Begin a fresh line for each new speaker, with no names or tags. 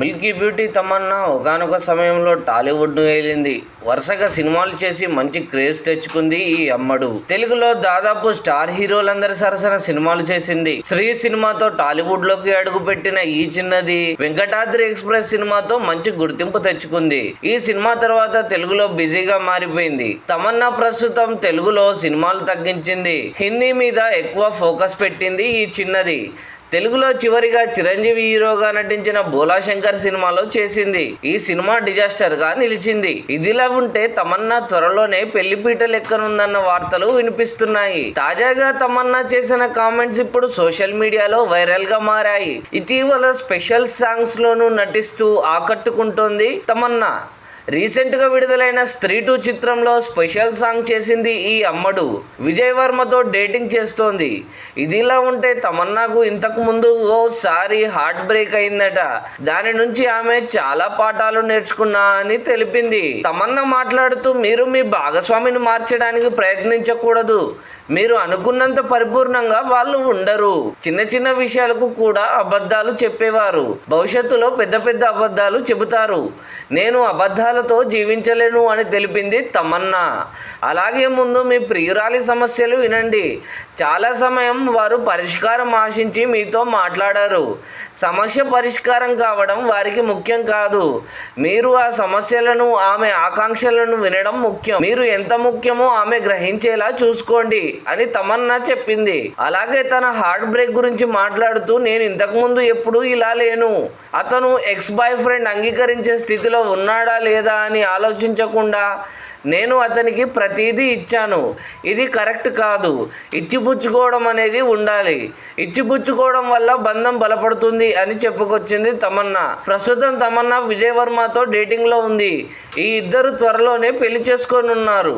Milky beauty Tamannaah ఒకానొక సమయంలో టాలీవుడ్ను ఏలింది. వరుసగా సినిమాలు చేసి మంచి క్రేజ్ తెచ్చుకుంది ఈ అమ్మడు. తెలుగులో దాదాపు స్టార్ హీరోలందరి సరసన సినిమాలు చేసింది. శ్రీ సినిమాతో టాలీవుడ్లోకి అడుగుపెట్టిన ఈ చిన్నది వెంకటాద్రి ఎక్స్ప్రెస్ సినిమాతో మంచి గుర్తింపు తెచ్చుకుంది. ఈ సినిమా తర్వాత తెలుగులో బిజీగా మారిపోయింది. తమన్నా ప్రస్తుతం తెలుగులో సినిమాలు తగ్గించింది. హిందీ మీద ఎక్కువ ఫోకస్ పెట్టింది ఈ చిన్నది. తెలుగులో చివరిగా చిరంజీవి హీరోగా నటించిన బోలా శంకర్ సినిమాలో చేసింది. ఈ సినిమా డిజాస్టర్గా నిలిచింది. ఇదిలా ఉంటే తమన్నా త్వరలోనే పెళ్ళిపీట ఎక్కనుందన్న వార్తలు వినిపిస్తున్నాయి. తాజాగా తమన్నా చేసిన కామెంట్స్ ఇప్పుడు సోషల్ మీడియాలో వైరల్గా మారాయి. ఇటీవల స్పెషల్ సాంగ్స్ లోనూ నటిస్తూ ఆకట్టుకుంటోంది తమన్నా. రీసెంట్గా విడుదలైన స్త్రీ టూ చిత్రంలో స్పెషల్ సాంగ్ చేసింది ఈ అమ్మడు. విజయ్ వర్మతో డేటింగ్ చేస్తోంది. ఇదిలా ఉంటే తమన్నాకు ఇంతకు ముందు ఓసారి హార్ట్ బ్రేక్ అయిందట. దాని నుంచి ఆమె చాలా పాఠాలు నేర్చుకున్నా అని తెలిపింది. తమన్నా మాట్లాడుతూ మీరు మీ భాగస్వామిని మార్చడానికి ప్రయత్నించకూడదు. మీరు అనుకున్నంత పరిపూర్ణంగా వాళ్ళు ఉండరు. చిన్న చిన్న విషయాలకు కూడా అబద్ధాలు చెప్పేవారు. భవిష్యత్తులో పెద్ద పెద్ద అబద్ధాలు చెబుతారు. నేను అబద్ధాలతో జీవించలేను అని తెలిపింది తమన్నా. అలాగే ముందు మీ ప్రియురాలి సమస్యలు వినండి. చాలా సమయం వారు పరిష్కారం ఆశించి మీతో మాట్లాడారు. సమస్య పరిష్కారం కావడం వారికి ముఖ్యం కాదు. మీరు ఆ సమస్యలను ఆమె ఆకాంక్షలను వినడం ముఖ్యం. మీరు ఎంత ముఖ్యమో ఆమె గ్రహించేలా చూసుకోండి. అని తమన్నా చెప్పింది. అలాగే తన హార్ట్ బ్రేక్ గురించి మాట్లాడుతూ నేను ఇంతకు ముందు ఎప్పుడు ఇలా లేను. అతను ఎక్స్ బాయ్ ఫ్రెండ్ అంగీకరించే స్థితిలో ఉన్నాడా లేదా అని ఆలోచించకుండా నేను అతనికి ప్రతిదీ ఇచ్చాను. ఇది కరెక్ట్ కాదు. ఇచ్చిపుచ్చుకోవడం అనేది ఉండాలి. ఇచ్చిపుచ్చుకోవడం వల్ల బంధం బలపడుతుంది అని చెప్పుకొచ్చింది తమన్నా. ప్రస్తుతం తమన్నా విజయ్ వర్మతో డేటింగ్లో ఉంది. ఈ ఇద్దరు త్వరలోనే పెళ్ళి చేసుకోనున్నారు